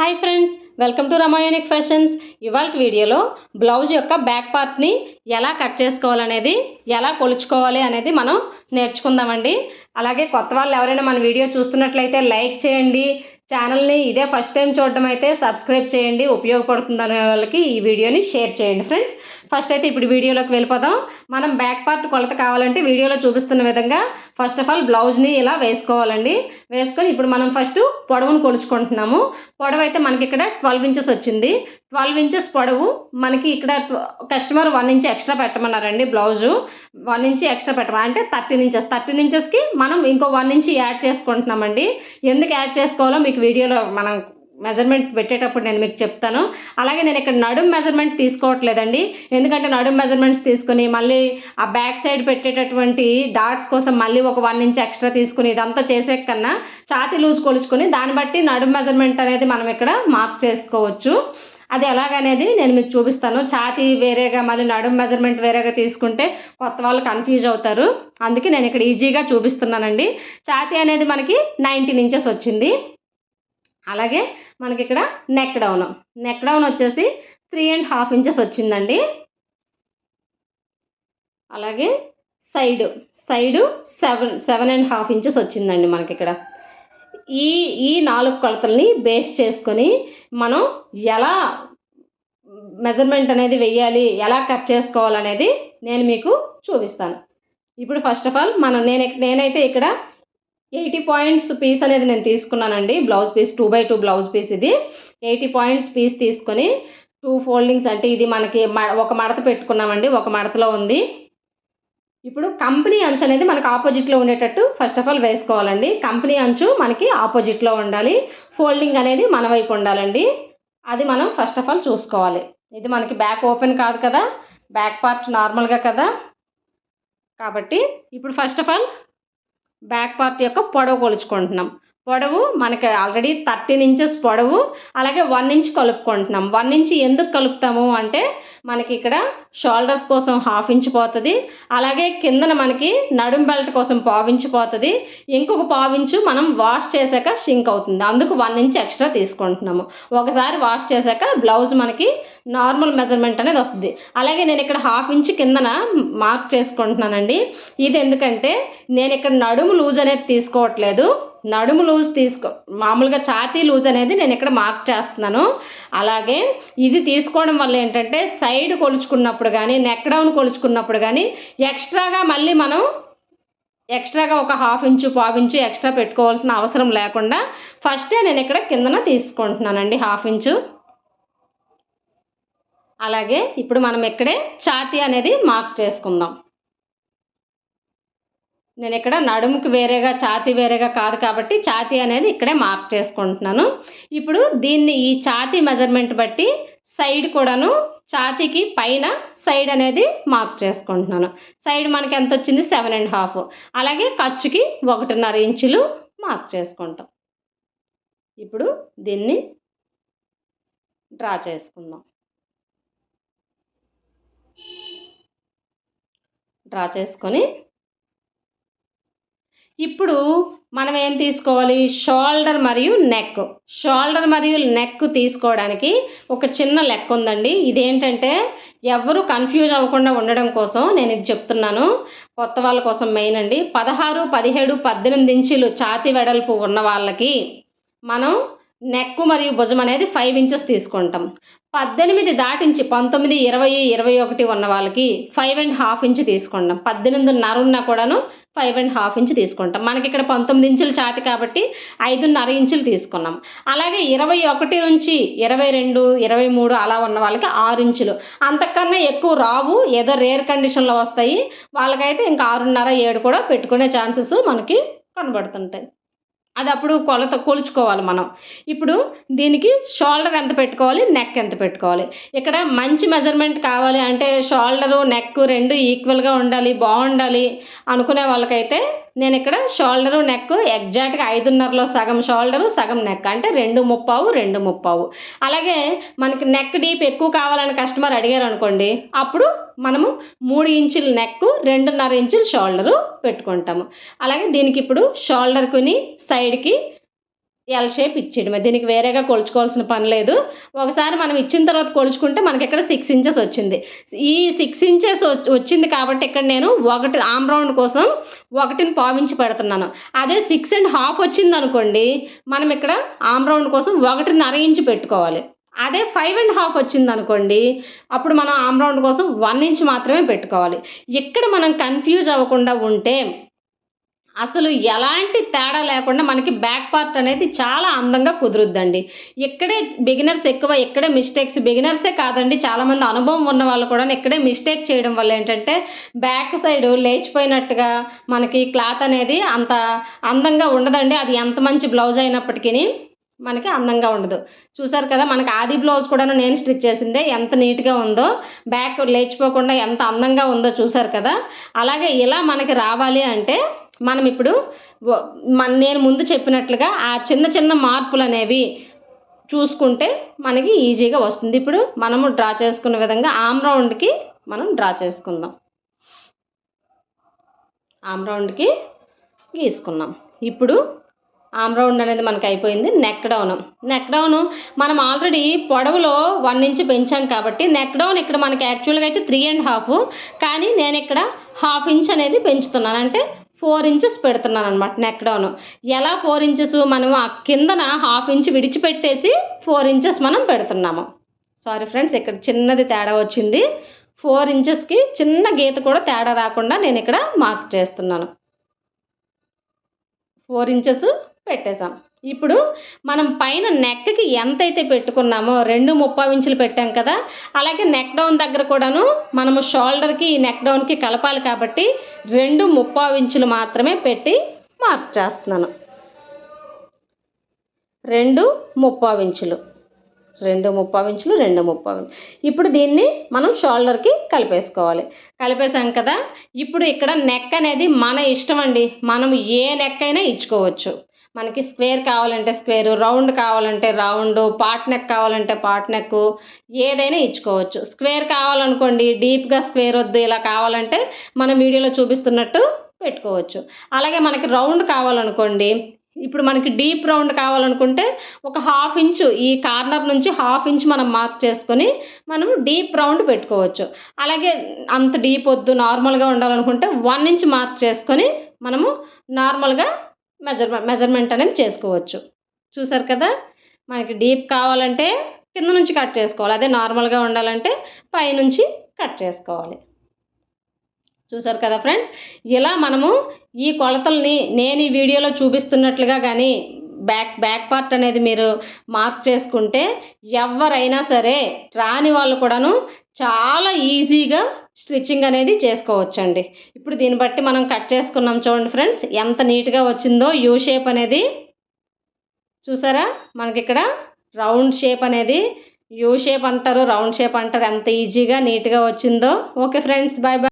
Hi friends welcome to రమాయోనిక్ fashions ఇవాళ వీడియోలో బ్లౌజ్ యొక్క బ్యాక్ పార్ట్ని ఎలా కట్ చేసుకోవాలనేది ఎలా కొలుచుకోవాలి అనేది మనం నేర్చుకుందామండి. అలాగే కొత్త వాళ్ళు ఎవరైనా మన వీడియో చూస్తున్నట్లయితే లైక్ చేయండి. ఛానల్ని ఇదే ఫస్ట్ టైం చూడడం అయితే సబ్స్క్రైబ్ చేయండి. ఉపయోగపడుతుందనే వాళ్ళకి ఈ వీడియోని షేర్ చేయండి ఫ్రెండ్స్ ఫస్ట్ అయితే ఇప్పుడు వీడియోలోకి వెళ్ళిపోదాం. మనం బ్యాక్ పార్ట్ కొలత కావాలంటే వీడియోలో చూపిస్తున్న విధంగా ఫస్ట్ ఆఫ్ ఆల్ బ్లౌజ్ని ఇలా వేసుకోవాలండి. వేసుకొని ఇప్పుడు మనం ఫస్ట్ పొడవును కొలుచుకుంటున్నాము. పొడవు అయితే మనకి ఇక్కడ ట్వెల్వ్ ఇంచెస్ వచ్చింది. ట్వెల్వ్ ఇంచెస్ పొడవు మనకి ఇక్కడ కస్టమర్ వన్ ఇంచ్ ఎక్స్ట్రా పెట్టమన్నారండి బ్లౌజు వన్ ఇంచ్ ఎక్స్ట్రా పెట్టమని అంటే థర్టీన్ ఇంచెస్ థర్టీన్ ఇంచెస్కి మనం ఇంకో వన్ ఇంచ్ యాడ్ చేసుకుంటున్నామండి. ఎందుకు యాడ్ చేసుకోవాలో మీకు వీడియోలో మనం మెజర్మెంట్ పెట్టేటప్పుడు నేను మీకు చెప్తాను. అలాగే నేను ఇక్కడ నడుం మెజర్మెంట్ తీసుకోవట్లేదండి. ఎందుకంటే నడుం మెజర్మెంట్స్ తీసుకుని మళ్ళీ ఆ బ్యాక్ సైడ్ పెట్టేటటువంటి డాట్స్ కోసం మళ్ళీ ఒక వన్ ఇంచ్ ఎక్స్ట్రా తీసుకుని ఇదంతా చేసే కన్నా ఛాతి లూజ్ కొలుచుకొని దాన్ని బట్టి నడుం మెజర్మెంట్ అనేది మనం ఇక్కడ మార్క్ చేసుకోవచ్చు. అది ఎలాగనేది నేను మీకు చూపిస్తాను. ఛాతీ వేరేగా మళ్ళీ నడుం మెజర్మెంట్ వేరేగా తీసుకుంటే కొత్త వాళ్ళు కన్ఫ్యూజ్ అవుతారు. అందుకే నేను ఇక్కడ ఈజీగా చూపిస్తున్నానండి. ఛాతీ అనేది మనకి నైన్టీన్ ఇంచెస్ వచ్చింది. అలాగే మనకి ఇక్కడ నెక్ డౌన్ నెక్ డౌన్ వచ్చేసి త్రీ అండ్ హాఫ్ ఇంచెస్ వచ్చిందండి. అలాగే side side seven seven and half inches వచ్చిందండి మనకి ఇక్కడ ఈ ఈ నాలుగు కొలతల్ని బేస్ చేసుకొని మనం ఎలా మెజర్మెంట్ అనేది వెయ్యాలి ఎలా కట్ చేసుకోవాలనేది నేను మీకు చూపిస్తాను. ఇప్పుడు ఫస్ట్ ఆఫ్ ఆల్ మనం నేను నేనైతే ఇక్కడ ఎయిటీ పాయింట్స్ పీస్ అనేది నేను తీసుకున్నానండి. Blouse piece two by two blouse piece ఇది. ఎయిటీ పాయింట్స్ పీస్ తీసుకొని టూ ఫోల్డింగ్స్ అంటే ఇది మనకి ఒక మడత పెట్టుకున్నామండి. ఒక మడతలో ఉంది. ఇప్పుడు కంపెనీ అంచు అనేది మనకు ఆపోజిట్లో ఉండేటట్టు ఫస్ట్ ఆఫ్ ఆల్ వేసుకోవాలండి. కంపెనీ అంచు మనకి ఆపోజిట్లో ఉండాలి. ఫోల్డింగ్ అనేది మన వైపు ఉండాలండి. అది మనం ఫస్ట్ ఆఫ్ ఆల్ చూసుకోవాలి. ఇది మనకి బ్యాక్ ఓపెన్ కాదు కదా. బ్యాక్ పార్ట్ నార్మల్గా కదా. కాబట్టి ఇప్పుడు first of all back part యొక్క పొడవు కొలుచుకుంటున్నాం. పొడవు మనకి ఆల్రెడీ థర్టీన్ ఇంచెస్ పొడవు. అలాగే వన్ ఇంచ్ కలుపుకుంటున్నాం. వన్ ఇంచ్ ఎందుకు కలుపుతాము అంటే మనకి ఇక్కడ షోల్డర్స్ కోసం హాఫ్ ఇంచ్ పోతుంది. అలాగే కిందన మనకి నడుం బెల్ట్ కోసం పావించి పోతుంది. ఇంకొక పావించు మనం వాష్ చేశాక షింక్ అవుతుంది. అందుకు వన్ ఇంచ్ ఎక్స్ట్రా తీసుకుంటున్నాము. ఒకసారి వాష్ చేశాక బ్లౌజ్ మనకి నార్మల్ మెజర్మెంట్ అనేది వస్తుంది. అలాగే నేను ఇక్కడ హాఫ్ ఇంచ్ కిందన మార్క్ చేసుకుంటున్నానండి. ఇది ఎందుకంటే నేను ఇక్కడ నడుము లూజ్ అనేది తీసుకోవట్లేదు. నడుము లూజ్ తీసుకో మామూలుగా ఛాతీ లూజ్ అనేది నేను ఇక్కడ మార్క్ చేస్తున్నాను. అలాగే ఇది తీసుకోవడం వల్ల ఏంటంటే సైడ్ కొలుచుకున్నప్పుడు కానీ నెక్ డౌన్ కొలుచుకున్నప్పుడు కానీ ఎక్స్ట్రాగా మళ్ళీ మనం ఎక్స్ట్రాగా ఒక హాఫ్ ఇంచు పావు ఇంచు ఎక్స్ట్రా పెట్టుకోవాల్సిన అవసరం లేకుండా ఫస్టే నేను ఇక్కడ కిందన తీసుకుంటున్నానండి హాఫ్ ఇంచు అలాగే ఇప్పుడు మనం ఇక్కడే ఛాతీ అనేది మార్క్ చేసుకుందాం. నేను ఇక్కడ నడుముకి వేరేగా ఛాతీ వేరేగా కాదు కాబట్టి ఛాతీ అనేది ఇక్కడే మార్క్ చేసుకుంటున్నాను. ఇప్పుడు దీన్ని ఈ ఛాతీ మెజర్మెంట్ బట్టి సైడ్ కూడాను ఛాతీకి పైన సైడ్ అనేది మార్క్ చేసుకుంటున్నాను. సైడ్ మనకి ఎంత వచ్చింది సెవెన్ అండ్ హాఫ్. అలాగే ఖర్చుకి ఒకటిన్నర ఇంచులు మార్క్ చేసుకుంటాం. ఇప్పుడు దీన్ని డ్రా చేసుకుందాం. డ్రా చేసుకొని ఇప్పుడు మనం ఏం తీసుకోవాలి? షోల్డర్ మరియు నెక్. షోల్డర్ మరియు నెక్ తీసుకోవడానికి ఒక చిన్న లెక్క ఉందండి. ఇదేంటంటే ఎవరు కన్ఫ్యూజ్ అవ్వకుండా ఉండడం కోసం నేను ఇది చెప్తున్నాను. కొత్త వాళ్ళ కోసం మెయిన్ అండి. పదహారు పదిహేడు పద్దెనిమిది ఇంచులు ఛాతి వెడల్పు ఉన్న వాళ్ళకి మనం నెక్ మరియు భుజం అనేది ఫైవ్ ఇంచెస్ తీసుకుంటాం. పద్దెనిమిది దాటించి పంతొమ్మిది ఇరవై ఇరవై ఒకటి ఉన్న వాళ్ళకి ఫైవ్ అండ్ హాఫ్ ఇంచ్ తీసుకుంటాం. పద్దెనిమిదిన్నర ఉన్నా కూడాను ఫైవ్ అండ్ హాఫ్ ఇంచ్ తీసుకుంటాం. మనకి ఇక్కడ పంతొమ్మిది ఇంచులు ఛాతి కాబట్టి ఐదున్నర ఇంచులు తీసుకున్నాం. అలాగే ఇరవై ఒకటి నుంచి ఇరవై రెండు ఇరవై మూడు అలా ఉన్న వాళ్ళకి ఆరు ఇంచులు. అంతకన్నా ఎక్కువ రావు ఏదో రేర్ కండిషన్లో వస్తాయి. వాళ్ళకైతే ఇంకా ఆరున్నర ఏడు కూడా పెట్టుకునే ఛాన్సెస్ మనకి కనబడుతుంటాయి. అది అప్పుడు కొలత కొలుచుకోవాలి మనం. ఇప్పుడు దీనికి షోల్డర్ ఎంత పెట్టుకోవాలి? నెక్ ఎంత పెట్టుకోవాలి? ఇక్కడ మంచి మెజర్మెంట్ కావాలి అంటే షోల్డరు నెక్ రెండు ఈక్వల్గా ఉండాలి బాగుండాలి అనుకునే వాళ్ళకైతే నేను ఇక్కడ షోల్డరు నెక్ ఎగ్జాక్ట్గా ఐదున్నరలో సగం షోల్డరు సగం నెక్. అంటే రెండు ముప్పావు రెండు ముప్పావు. అలాగే మనకి నెక్ డీప్ ఎక్కువ కావాలని కస్టమర్ అడిగారు అనుకోండి అప్పుడు మనము మూడు ఇంచుల నెక్ రెండున్నర ఇంచుల షోల్డరు పెట్టుకుంటాము. అలాగే దీనికి ఇప్పుడు షోల్డర్కుని సైడ్కి ఎల్ షేప్ ఇచ్చేయడమే. దీనికి వేరేగా కొలుచుకోవాల్సిన పని లేదు. ఒకసారి మనం ఇచ్చిన తర్వాత కొలుచుకుంటే మనకి ఇక్కడ సిక్స్ ఇంచెస్ వచ్చింది. ఈ సిక్స్ ఇంచెస్ వచ్చింది కాబట్టి ఇక్కడ నేను ఒకటి ఆమ్ రౌండ్ కోసం ఒకటిని పావించి పెడుతున్నాను. అదే సిక్స్ అండ్ హాఫ్ వచ్చింది అనుకోండి మనం ఇక్కడ ఆమ్ రౌండ్ కోసం ఒకటిన్నర ఇంచు పెట్టుకోవాలి. అదే ఫైవ్ అండ్ హాఫ్ వచ్చింది అనుకోండి అప్పుడు మనం ఆమ్ రౌండ్ కోసం వన్ ఇంచ్ మాత్రమే పెట్టుకోవాలి. ఇక్కడ మనం కన్ఫ్యూజ్ అవ్వకుండా ఉంటే అసలు ఎలాంటి తేడా లేకుండా మనకి బ్యాక్ పార్ట్ అనేది చాలా అందంగా కుదురుద్దండి. ఇక్కడే బిగినర్స్ ఎక్కువ ఇక్కడే మిస్టేక్స్ బిగినర్సే కాదండి. చాలామంది అనుభవం ఉన్న వాళ్ళు కూడా ఇక్కడే మిస్టేక్ చేయడం వల్ల ఏంటంటే బ్యాక్ సైడ్ లేచిపోయినట్టుగా మనకి క్లాత్ అనేది అంత అందంగా ఉండదండి. అది ఎంత మంచి బ్లౌజ్ అయినప్పటికీ మనకి అందంగా ఉండదు. చూసారు కదా మనకి ఆది బ్లౌజ్ కూడా నేను స్టిచ్ చేసిందే ఎంత నీట్గా ఉందో బ్యాక్ లేచిపోకుండా ఎంత అందంగా ఉందో చూసారు కదా. అలాగే ఇలా మనకి రావాలి అంటే మనం ఇప్పుడు మన నేను ముందు చెప్పినట్లుగా ఆ చిన్న చిన్న మార్పులు అనేవి చూసుకుంటే మనకి ఈజీగా వస్తుంది. ఇప్పుడు మనము డ్రా చేసుకున్న విధంగా ఆమ్ రౌండ్కి మనం డ్రా చేసుకుందాం. ఆమ్ రౌండ్కి గీసుకున్నాం. ఇప్పుడు ఆమ్ రౌండ్ అనేది మనకు అయిపోయింది. Neck down. నెక్ డౌన్ మనం ఆల్రెడీ పొడవులో వన్ ఇంచ్ పెంచాం కాబట్టి నెక్ డౌన్ ఇక్కడ మనకి యాక్చువల్గా అయితే త్రీ అండ్ హాఫ్. కానీ నేను ఇక్కడ హాఫ్ ఇంచ్ అనేది పెంచుతున్నాను. అంటే ఫోర్ ఇంచెస్ పెడుతున్నాను అనమాట నెక్ డౌన్ ఎలా ఫోర్ ఇంచెస్? మనం ఆ కిందన హాఫ్ ఇంచ్ విడిచిపెట్టేసి ఫోర్ ఇంచెస్ మనం పెడుతున్నాము. సారీ ఫ్రెండ్స్ ఇక్కడ చిన్నది తేడా వచ్చింది. ఫోర్ ఇంచెస్కి చిన్న గీత కూడా తేడా రాకుండా నేను ఇక్కడ మార్క్ చేస్తున్నాను. ఫోర్ ఇంచెస్ పెట్టేశాం. ఇప్పుడు మనం పైన నెక్కి అయితే పెట్టుకున్నామో రెండు ముప్పై ఇంచులు పెట్టాం కదా అలాగే నెక్ డౌన్ దగ్గర కూడాను మనము షోల్డర్కి నెక్ డౌన్కి కలపాలి కాబట్టి రెండు ముప్పై ఇంచులు మాత్రమే పెట్టి మార్క్ చేస్తున్నాను. రెండు ముప్పై ఇంచులు. రెండు ముప్పై ఇంచులు రెండు ముప్పై ఇప్పుడు దీన్ని మనం షోల్డర్కి కలిపేసుకోవాలి. కలిపేసాం కదా ఇప్పుడు ఇక్కడ నెక్ అనేది మన ఇష్టం అండి. మనం ఏ నెక్ అయినా ఇచ్చుకోవచ్చు. మనకి స్క్వేర్ కావాలంటే స్క్వేర్ రౌండ్ కావాలంటే రౌండ్ పాట్ నెక్ కావాలంటే పాట్ నెక్ ఏదైనా ఇచ్చుకోవచ్చు. స్క్వేర్ కావాలనుకోండి డీప్గా స్క్వేర్ వద్దు ఇలా కావాలంటే మనం వీడియోలో చూపిస్తున్నట్టు పెట్టుకోవచ్చు. అలాగే మనకి రౌండ్ కావాలనుకోండి ఇప్పుడు మనకి డీప్ రౌండ్ కావాలనుకుంటే ఒక హాఫ్ ఇంచు ఈ కార్నర్ నుంచి హాఫ్ ఇంచ్ మనం మార్క్ చేసుకొని మనం డీప్ రౌండ్ పెట్టుకోవచ్చు. అలాగే అంత డీప్ వద్దు నార్మల్గా ఉండాలనుకుంటే వన్ ఇంచ్ మార్క్ చేసుకొని మనము నార్మల్గా మెజర్మెంట్ మెజర్మెంట్ అనేది చేసుకోవచ్చు. చూసారు కదా? మనకి డీప్ కావాలంటే కింద నుంచి కట్ చేసుకోవాలి. అదే నార్మల్గా ఉండాలంటే పైనుంచి కట్ చేసుకోవాలి. చూసారు కదా ఫ్రెండ్స్? ఇలా మనము ఈ కొలతల్ని నేను ఈ వీడియోలో చూపిస్తున్నట్లుగా కానీ బ్యాక్ బ్యాక్ పార్ట్ అనేది మీరు మార్క్ చేసుకుంటే ఎవరైనా సరే రాని వాళ్ళు కూడాను చాలా ఈజీగా స్టిచ్చింగ్ అనేది చేసుకోవచ్చండి. ఇప్పుడు దీన్ని బట్టి మనం కట్ చేసుకున్నాం చూడండి ఫ్రెండ్స్. ఎంత నీట్గా వచ్చిందో యూ షేప్ అనేది. చూసారా? మనకి ఇక్కడ రౌండ్ షేప్ అనేది. యూ షేప్ అంటారు రౌండ్ షేప్ అంటారు. ఎంత ఈజీగా నీట్గా వచ్చిందో. Okay friends bye bye